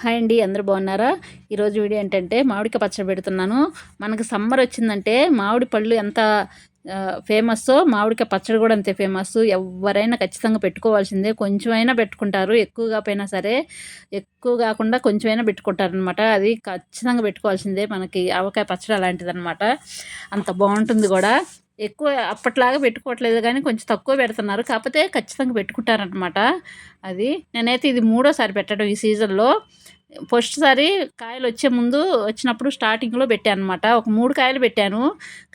Hi అండి అందరు బాగున్నారా? ఈరోజు వీడియో ఏంటంటే మామిడికాయ పచ్చడి పెడుతున్నాను. మనకు సమ్మర్ వచ్చిందంటే మామిడి పళ్ళు ఎంత ఫేమస్ మామిడికాయ పచ్చడి కూడా అంతే ఫేమస్ ఎవరైనా ఖచ్చితంగా పెట్టుకోవాల్సిందే. కొంచెమైనా పెట్టుకుంటారు ఎక్కువగా పోయినా సరే ఎక్కువ కాకుండా కొంచెమైనా పెట్టుకుంటారు అనమాట అది ఖచ్చితంగా పెట్టుకోవాల్సిందే. మనకి ఆవకాయ పచ్చడి అలాంటిది అంత బాగుంటుంది కూడా. ఎక్కువ అప్పట్లాగా పెట్టుకోవట్లేదు కానీ కొంచెం తక్కువ పెడుతున్నారు. కాకపోతే ఖచ్చితంగా పెట్టుకుంటారనమాట అది నేనైతే ఇది మూడోసారి పెట్టడం ఈ సీజన్లో. ఫస్ట్ సారి కాయలు వచ్చే ముందు వచ్చినప్పుడు స్టార్టింగ్లో పెట్టాను అనమాట ఒక మూడు కాయలు పెట్టాను.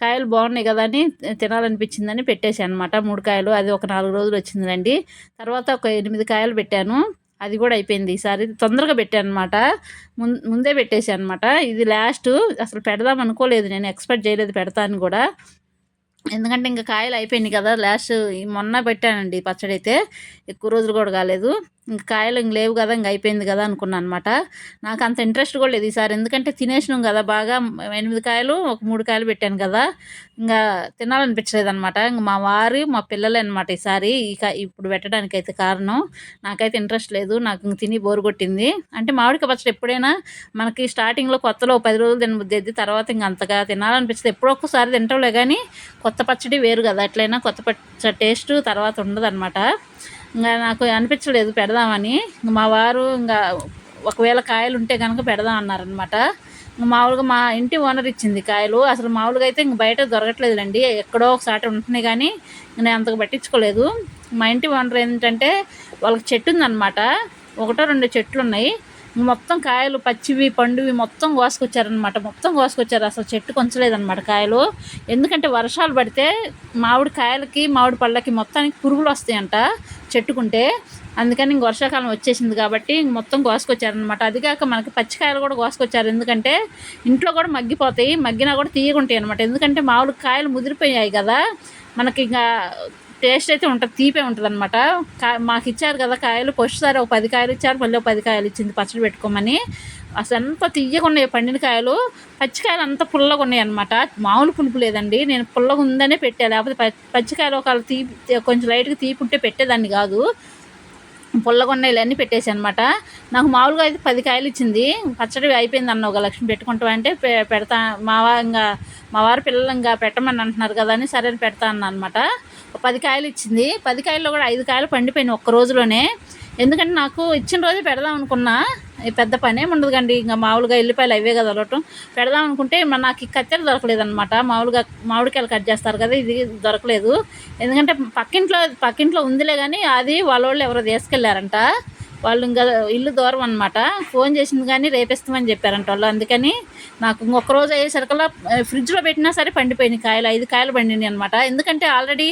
కాయలు బాగున్నాయి కదా అని తినాలనిపించిందని పెట్టేశాను అనమాట మూడు కాయలు. అది ఒక నాలుగు రోజులు వచ్చిందండి తర్వాత ఒక ఎనిమిది కాయలు పెట్టాను. అది కూడా అయిపోయింది ఈసారి. తొందరగా పెట్టాను అనమాట ముందే పెట్టేశాను అనమాట ఇది లాస్ట్. అసలు పెడదాం అనుకోలేదు. నేను ఎక్స్పెక్ట్ చేయలేదు పెడతాను కూడా. ఎందుకంటే ఇంకా కాయలు అయిపోయినాయి కదా లాస్ట్ మొన్న పెట్టానండి పచ్చడి అయితే ఎక్కువ రోజులు కూడా కాలేదు. ఇంకా కాయలు ఇంక లేవు కదా ఇంక అయిపోయింది కదా అనుకున్నాను అనమాట నాకు అంత ఇంట్రెస్ట్ కూడా లేదు ఈసారి. ఎందుకంటే తినేసినాం కదా బాగా. ఎనిమిది కాయలు ఒక మూడు కాయలు పెట్టాను కదా. ఇంకా తినాలనిపించలేదు అనమాట ఇంక మా వారి మా పిల్లలే అనమాట ఈసారి. ఇక ఇప్పుడు పెట్టడానికి అయితే కారణం. నాకైతే ఇంట్రెస్ట్ లేదు. నాకు ఇంక తిని బోరు కొట్టింది. అంటే మామిడికాయ పచ్చడి ఎప్పుడైనా మనకి స్టార్టింగ్లో కొత్తలో పది రోజులు తినబుద్ది తర్వాత ఇంక అంతగా తినాలనిపించదు. ఎప్పుడో ఒక్కసారి తింటాంలే కానీ కొత్త పచ్చడి వేరు కదా. ఎట్లయినా కొత్త పచ్చడి టేస్ట్ తర్వాత ఉండదు అనమాట ఇంకా నాకు అనిపించలేదు పెడదామని. మా వారు ఇంకా ఒకవేళ కాయలు ఉంటే కనుక పెడదాం అన్నారనమాట మామూలుగా మా ఇంటి ఓనర్ ఇచ్చింది కాయలు. అసలు మామూలుగా అయితే ఇంక బయట దొరకట్లేదులేండి. ఎక్కడో ఒకసారి ఉంటున్నాయి కానీ నేను అంతకు పట్టించుకోలేదు. మా ఇంటి ఓనర్ ఏంటంటే వాళ్ళకి చెట్టు ఉందన్నమాట. ఒకటో రెండు చెట్లు ఉన్నాయి. మొత్తం కాయలు పచ్చివి పండువి మొత్తం కోసుకొచ్చారనమాట మొత్తం కోసుకొచ్చారు. అసలు చెట్టు కొంచలేదనమాట కాయలు. ఎందుకంటే వర్షాలు పడితే మామిడి కాయలకి మామిడి పళ్ళకి మొత్తానికి పురుగులు వస్తాయంట చెట్టుకుంటే. అందుకని ఇంక వర్షాకాలం వచ్చేసింది కాబట్టి ఇంక మొత్తం కోసుకొచ్చారనమాట అది కాక మనకి పచ్చికాయలు కూడా కోసుకొచ్చారు. ఎందుకంటే ఇంట్లో కూడా మగ్గిపోతాయి. మగ్గినా కూడా తీయకుంటాయి అనమాట ఎందుకంటే మామిడి కాయలు ముదిరిపోయాయి కదా. మనకి ఇంకా టేస్ట్ అయితే ఉంటుంది తీపే ఉంటుంది అనమాట మాకు ఇచ్చారు కదా కాయలు పొష్టిసారి ఒక పది కాయలు ఇచ్చారు మళ్ళీ ఒక పది కాయలు ఇచ్చింది పచ్చడి పెట్టుకోమని. అసలు ఎంత తీయకున్నాయి పండిన కాయలు పచ్చికాయలు అంత పుల్లగా ఉన్నాయి అనమాట మామూలు పులుపు లేదండి నేను పుల్లగా ఉందనే పెట్టా. లేకపోతే పచ్చికాయలు ఒక తీపి కొంచెం లైట్గా తీపి ఉంటే పెట్టేదాన్ని కాదు. పుల్లగొండలు అన్నీ పెట్టేసి అనమాట నాకు మామూలుగా అయితే పది కాయలు ఇచ్చింది. పచ్చడి అయిపోయింది అన్న ఒక లక్ష్మి పెట్టుకుంటామంటే పెడతా మా ఇంకా మా వారి పిల్లలు ఇంకా పెట్టమని అంటున్నారు కదా అని సరే పెడతా అన్న అనమాట పది కాయలు ఇచ్చింది. పది కాయల్లో కూడా ఐదు కాయలు పండిపోయినాయి ఒక్క రోజులోనే. ఎందుకంటే నాకు ఇచ్చిన రోజే పెడదాం అనుకున్నా. పెద్ద పనేం ఉండదు కండి. ఇంకా మామూలుగా ఎల్లిపాయలు అవే కదా అలవటం. పెడదాం అనుకుంటే నాకు కత్తెర దొరకలేదనమాట మామూలుగా మామిడికాయలు కట్ చేస్తారు కదా ఇది దొరకలేదు. ఎందుకంటే పక్కింట్లో పక్కింట్లో ఉందిలే కానీ అది వాళ్ళ వాళ్ళు ఎవరో తీసుకెళ్ళారంట. వాళ్ళు ఇంకా ఇల్లు దూరం అనమాట ఫోన్ చేసింది కానీ రేపిస్తామని చెప్పారంట వాళ్ళు. అందుకని నాకు ఇంకొక రోజు అయ్యేసరికల్లా ఫ్రిడ్జ్లో పెట్టినా సరే పండిపోయినాయి కాయలు. ఐదు కాయలు పండినాయి అనమాట ఎందుకంటే ఆల్రెడీ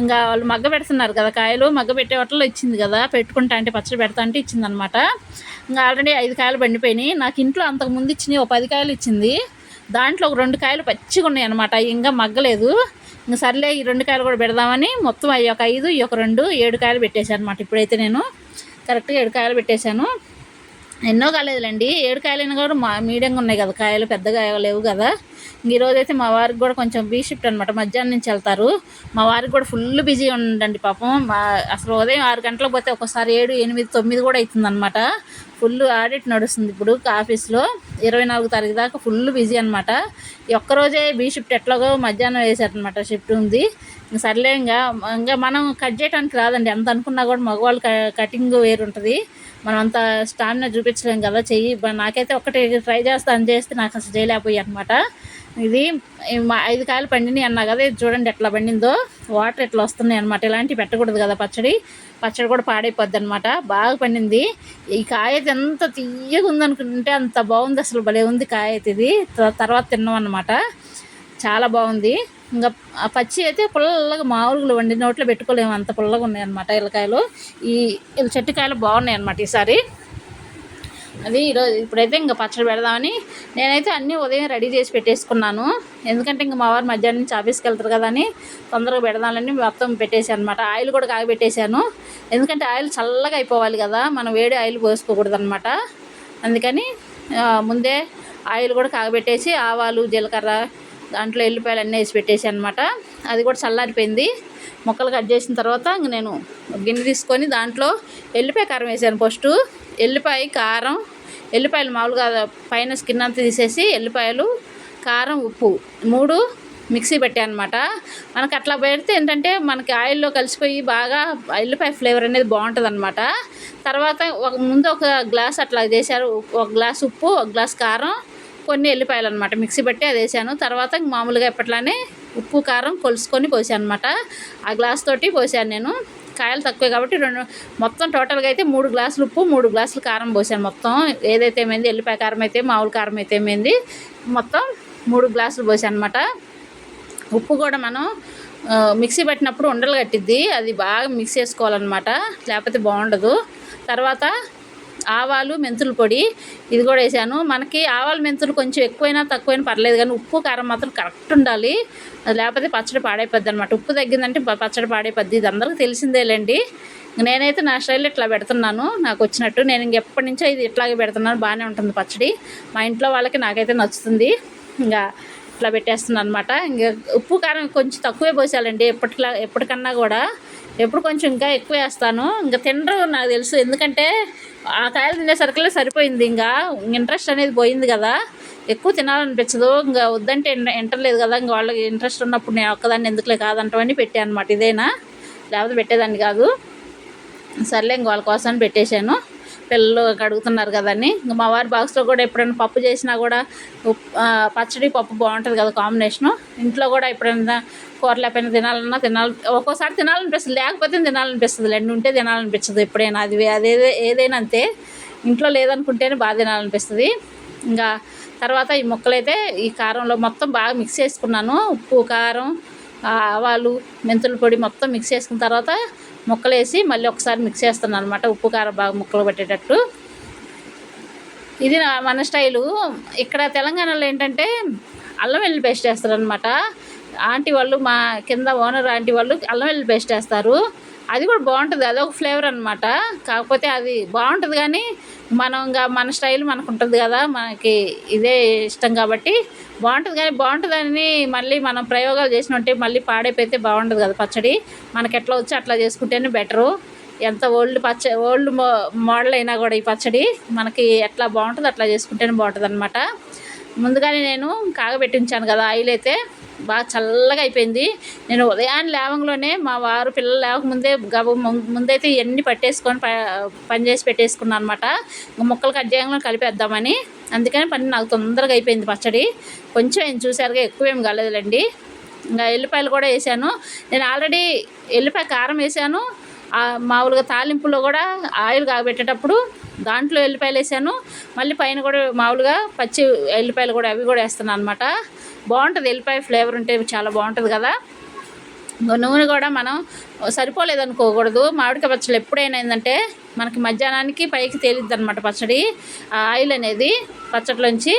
ఇంకా వాళ్ళు మగ్గ పెడుతున్నారు కదా కాయలు. మగ్గ పెట్టే వాటిలో ఇచ్చింది కదా. పెట్టుకుంటా అంటే పచ్చడి పెడతా అంటే ఇచ్చింది అనమాట ఇంకా ఆల్రెడీ ఐదు కాయలు పండిపోయినాయి. నాకు ఇంట్లో అంతకు ముందు ఇచ్చినాయి ఒక పది కాయలు ఇచ్చింది. దాంట్లో ఒక రెండు కాయలు పచ్చిగా ఉన్నాయి అనమాట ఇంకా మగ్గలేదు. ఇంకా సర్లే ఈ రెండు కాయలు కూడా పెడదామని మొత్తం అవి ఒక ఐదు ఈ ఒక రెండు ఏడు కాయలు పెట్టేశాను అనమాట ఇప్పుడైతే నేను. కరెక్ట్గా ఏడు కాయలు పెట్టేశాను. ఎన్నో కాలేదులేండి ఏడు కాయలైనా కూడా మా మీడియంగా ఉన్నాయి కదా. కాయలు పెద్దగా లేవు కదా. ఈరోజు అయితే మా వారికి కూడా కొంచెం బీ షిఫ్ట్ అనమాట మధ్యాహ్నం నుంచి వెళ్తారు. మా వారికి కూడా ఫుల్ బిజీ ఉండండి పాపం. మా అసలు ఉదయం ఆరు గంటలకు పోతే ఒకసారి ఏడు ఎనిమిది తొమ్మిది కూడా అవుతుందన్నమాట. ఫుల్ ఆడిట్ నడుస్తుంది. ఇప్పుడు ఆఫీస్లో ఇరవై నాలుగు తారీఖు దాకా ఫుల్ బిజీ అనమాట ఒక్కరోజే బీ షిఫ్ట్ ఎట్లాగో మధ్యాహ్నం వేసారనమాట షిఫ్ట్ ఉంది. సర్లే ఇంకా ఇంకా మనం కట్ చేయడానికి రాదండి. ఎంత అనుకున్నా కూడా మగవాళ్ళు కటింగ్ వేరు ఉంటుంది. మనం అంత స్టామినా చూపించలేం కదా చెయ్యి. నాకైతే ఒకటి ట్రై చేస్తాను చేస్తే నాకు అసలు చేయలేకపోయి అనమాట ఇది ఐదు కాయలు పండినాయి అన్నా కదా ఇది చూడండి ఎట్లా పండిందో. వాటర్ ఎట్లా వస్తున్నాయి అనమాట ఇలాంటివి పెట్టకూడదు కదా పచ్చడి. పచ్చడి కూడా పాడైపోద్ది అనమాట బాగా పండింది. ఈ కాయ అయితే ఎంత తీయగా ఉందనుకుంటే అంత బాగుంది. అసలు భలే ఉంది కాయ అయితే ఇది. తర్వాత తిన్నాం అనమాట చాలా బాగుంది. ఇంకా పచ్చి అయితే పుల్లగా మామూలుగా వండి నోట్లో పెట్టుకోలేము. అంత పుల్లగా ఉన్నాయి అనమాట ఇలకాయలు ఈ చెట్టుకాయలు బాగున్నాయి అనమాట ఈసారి. అది ఈరోజు ఇప్పుడైతే ఇంకా పచ్చడి పెడదామని నేనైతే అన్నీ ఉదయం రెడీ చేసి పెట్టేసుకున్నాను. ఎందుకంటే ఇంకా మా వారు మధ్యాహ్నం నుంచి ఆఫీస్కి వెళ్తారు కదా అని తొందరగా పెడదామని మొత్తం పెట్టేశాను అనమాట ఆయిల్ కూడా కాగబెట్టేశాను. ఎందుకంటే ఆయిల్ చల్లగా అయిపోవాలి కదా మనం వేడి ఆయిల్ పోసుకోకూడదు అనమాట అందుకని ముందే ఆయిల్ కూడా కాగబెట్టేసి ఆవాలు జీలకర్ర దాంట్లో ఎల్లిపాయలు అన్నీ వేసి పెట్టేసి అనమాట అది కూడా చల్లారిపోయింది. మొక్కలు కట్ చేసిన తర్వాత ఇంక నేను గిన్నె తీసుకొని దాంట్లో ఎల్లిపాయ కారం వేసాను ఫస్ట్. ఎల్లిపాయ కారం ఎల్లిపాయలు మామూలుగా పైన స్కిన్ అంతా తీసేసి ఎల్లిపాయలు కారం ఉప్పు మూడు మిక్సీ పెట్టాను అనమాట మనకు అట్లా పెడితే ఏంటంటే మనకి ఆయిల్లో కలిసిపోయి బాగా ఎల్లిపాయ ఫ్లేవర్ అనేది బాగుంటుంది అనమాట తర్వాత ఒక ముందు ఒక గ్లాస్ అట్లా చేశారు ఒక గ్లాస్ ఉప్పు ఒక గ్లాస్ కారం కొన్ని ఎల్లిపాయలు అనమాట మిక్సీ పెట్టి అది వేసాను తర్వాత మామూలుగా ఎప్పట్లానే ఉప్పు కారం కొలుసుకొని పోసాను అనమాట ఆ గ్లాస్ తోటి పోసాను నేను. కాయలు తక్కువే కాబట్టి రెండు మొత్తం టోటల్గా అయితే మూడు గ్లాసులు ఉప్పు మూడు గ్లాసులు కారం పోసాను మొత్తం. ఏదైతే ఏమైంది ఎల్లిపాయ కారం అయితే మామూలు కారం అయితే ఏమైంది మొత్తం మూడు గ్లాసులు పోసాను అనమాట ఉప్పు కూడా మనం మిక్సీ పెట్టినప్పుడు ఉండలు కట్టిద్ది అది బాగా మిక్స్ చేసుకోవాలన్నమాట. లేకపోతే బాగుండదు. తర్వాత ఆవాలు మెంతుల పొడి ఇది కూడా వేసాను. మనకి ఆవాలు మెంతులు కొంచెం ఎక్కువైనా తక్కువైనా పర్లేదు కానీ ఉప్పు కారం మాత్రం కరెక్ట్ ఉండాలి. అది లేకపోతే పచ్చడి పాడైపోద్ది అనమాట ఉప్పు తగ్గిందంటే పచ్చడి పాడైపోద్ది. ఇది అందరికీ తెలిసిందేలేండి. నేనైతే నా స్టైల్ ఇట్లా పెడుతున్నాను. నాకు వచ్చినట్టు నేను ఇంక ఎప్పటి నుంచో ఇది ఇట్లాగే పెడుతున్నాను. బాగానే ఉంటుంది పచ్చడి. మా ఇంట్లో వాళ్ళకి నాకైతే నచ్చుతుంది. ఇంకా ఇట్లా పెట్టేస్తున్నాను అనమాట ఇంకా ఉప్పు కారం కొంచెం తక్కువే పోసాలండి. ఎప్పటిలా ఎప్పటికన్నా కూడా ఎప్పుడు కొంచెం ఇంకా ఎక్కువ వేస్తాను. ఇంకా తినరు నాకు తెలుసు. ఎందుకంటే ఆ కాయలు తినేసరికి సరిపోయింది. ఇంకా ఇంట్రెస్ట్ అనేది పోయింది కదా. ఎక్కువ తినాలనిపించదు. ఇంకా వద్దంటే ఎంటర్లేదు కదా. ఇంకా వాళ్ళకి ఇంట్రెస్ట్ ఉన్నప్పుడు నేను ఒక్కదాన్ని ఎందుకులే కాదంటామని పెట్టాను అనమాట ఇదేనా? లేకపోతే పెట్టేదాన్ని కాదు. సర్లే ఇంక వాళ్ళ కోసం పెట్టేశాను. పిల్లలు అడుగుతున్నారు కదని ఇంకా మా వారి బాక్స్లో కూడా ఎప్పుడైనా పప్పు చేసినా కూడా ఉప్- పచ్చడి పప్పు బాగుంటుంది కదా కాంబినేషను. ఇంట్లో కూడా ఎప్పుడైనా కూరలు లేకపోయినా తినాలన్నా తినాలి. ఒక్కోసారి తినాలనిపిస్తుంది లేకపోతే తినాలనిపిస్తుంది. రెండు ఉంటే తినాలనిపించదు ఎప్పుడైనా. అది అదే అదేదే ఏదైనా అంతే. ఇంట్లో లేదనుకుంటేనే బాగా తినాలనిపిస్తుంది. ఇంకా తర్వాత ఈ ముక్కలైతే ఈ కారంలో మొత్తం బాగా మిక్స్ చేసుకున్నాను. ఉప్పు కారం ఆవాలు మెంతుల పొడి మొత్తం మిక్స్ చేసుకున్న తర్వాత ముక్కలు వేసి మళ్ళీ ఒకసారి మిక్స్ చేస్తున్నాను అనమాట ఉప్పు కారం బాగా ముక్కలు పట్టేటట్టు. ఇది నా మన స్టైలు. ఇక్కడ తెలంగాణలో ఏంటంటే అల్లం వెల్లుల్లి పేస్ట్ చేస్తారనమాట ఆంటీ వాళ్ళు మా కింద ఓనర్ ఆంటీ వాళ్ళు అల్లం వెల్లుల్లి పేస్ట్ వేస్తారు. అది కూడా బాగుంటుంది. అదొక ఫ్లేవర్ అనమాట కాకపోతే అది బాగుంటుంది కానీ మనం ఇంకా మన స్టైల్ మనకు ఉంటుంది కదా. మనకి ఇదే ఇష్టం కాబట్టి బాగుంటుంది కానీ బాగుంటుందని మళ్ళీ మనం ప్రయోగాలు చేసినట్టే మళ్ళీ పాడైపోతే బాగుంటుంది కదా పచ్చడి. మనకి ఎట్లా వచ్చి అట్లా చేసుకుంటేనే బెటరు. ఎంత ఓల్డ్ పచ్చ ఓల్డ్ మో మోడల్ అయినా కూడా ఈ పచ్చడి మనకి ఎట్లా బాగుంటుంది అట్లా చేసుకుంటేనే బాగుంటుంది అనమాట ముందుగానే నేను కాగబెట్టి ఉంచాను కదా ఆయిల్ అయితే. బాగా చల్లగా అయిపోయింది. నేను ఉదయాన్నే లేవంలోనే మా వారు పిల్లలు లేవకముందే గబ ము- ముందైతే ఇవన్నీ పట్టేసుకొని ప పని చేసి పెట్టేసుకున్నాను అనమాట ఇంకా ముక్కలు కట్ చేయడంలో కలిపేద్దామని. అందుకని పని నాకు తొందరగా అయిపోయింది పచ్చడి. కొంచెం ఏం చూసారుగా ఎక్కువ ఏం కాలేదులేండి. ఇంకా ఎల్లిపాయలు కూడా వేసాను. నేను ఆల్రెడీ ఎల్లిపాయ కారం వేసాను. మామూలుగా తాలింపులో కూడా ఆయిల్ కాగబెట్టేటప్పుడు దాంట్లో ఎల్లిపాయలు వేసాను. మళ్ళీ పైన కూడా మామూలుగా పచ్చి ఎల్లిపాయలు కూడా అవి కూడా వేస్తున్నాను అనమాట బాగుంటుంది ఎల్లిపాయ ఫ్లేవర్ ఉంటే చాలా బాగుంటుంది కదా. ఇంకో నూనె కూడా మనం సరిపోలేదు అనుకోకూడదు మామిడికాయ పచ్చడి ఎప్పుడైనా ఏంటంటే మనకి మధ్యాహ్నానికి పైకి తేలిద్ది అనమాట పచ్చడి. ఆ ఆయిల్ అనేది పచ్చడిలోంచి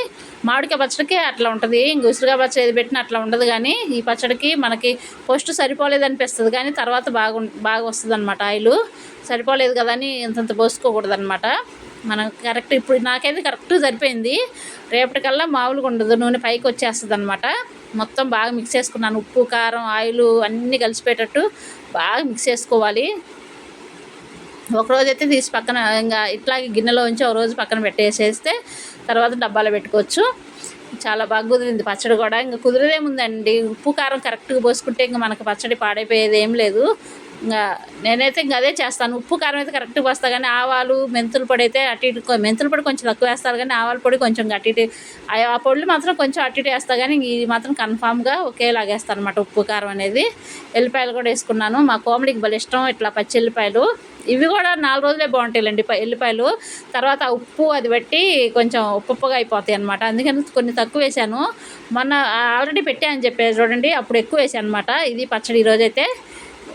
మామిడికాయ పచ్చడికి అట్లా ఉంటుంది. ఇంక ఉసిరిగా పచ్చడి ఏది పెట్టినా అట్లా ఉండదు కానీ ఈ పచ్చడికి మనకి ఫస్ట్ సరిపోలేదు అనిపిస్తుంది కానీ తర్వాత బాగు బాగా వస్తుంది అనమాట ఆయిల్. సరిపోలేదు కదా అని ఇంతంత పోసుకోకూడదు అనమాట మనం కరెక్ట్ ఇప్పుడు నాకైతే కరెక్ట్ సరిపోయింది. రేపటికల్లా మామూలుగా ఉండదు నూనె పైకి వచ్చేస్తుంది అనమాట మొత్తం బాగా మిక్స్ చేసుకున్నాను. ఉప్పు కారం ఆయిల్ అన్నీ కలిసిపోయేటట్టు బాగా మిక్స్ చేసుకోవాలి. ఒకరోజు అయితే తీసి పక్కన ఇంకా ఇట్లాగే గిన్నెలో ఉంచి ఒక రోజు పక్కన పెట్టేసేస్తే తర్వాత డబ్బాలో పెట్టుకోవచ్చు. చాలా బాగా కుదిరింది పచ్చడి కూడా. ఇంకా కుదిరేదేముందండి? ఉప్పు కారం కరెక్ట్గా పోసుకుంటే ఇంకా మనకు పచ్చడి పాడైపోయేది ఏం లేదు. నేనైతే ఇంకా అదే చేస్తాను. ఉప్పు కారం అయితే కరెక్ట్గా వస్తా కానీ ఆవాలు మెంతుల పొడి అయితే అటు ఇటు మెంతుల పొడి కొంచెం తక్కువ వేస్తారు కానీ ఆవాల పొడి కొంచెం అటు ఇటు ఆ ఆ పొడులు మాత్రం కొంచెం అటు ఇటు వేస్తా కానీ ఇది మాత్రం కన్ఫామ్గా ఒకేలాగేస్తాను అనమాట ఉప్పు కారం అనేది. ఎల్లిపాయలు కూడా వేసుకున్నాను. మా కోమలికి భలే ఇష్టం ఇట్లా పచ్చి ఎల్లిపాయలు. ఇవి కూడా నాలుగు రోజులే బాగుంటాయిలేండి ఎల్లిపాయలు. తర్వాత ఆ ఉప్పు అది పెట్టి కొంచెం ఉప్పుగా అయిపోతాయి అనమాట అందుకని కొన్ని తక్కువ వేసాను. మొన్న ఆల్రెడీ పెట్టాను చెప్పేది చూడండి అప్పుడు ఎక్కువ వేసాను అనమాట ఇది పచ్చడి ఈరోజైతే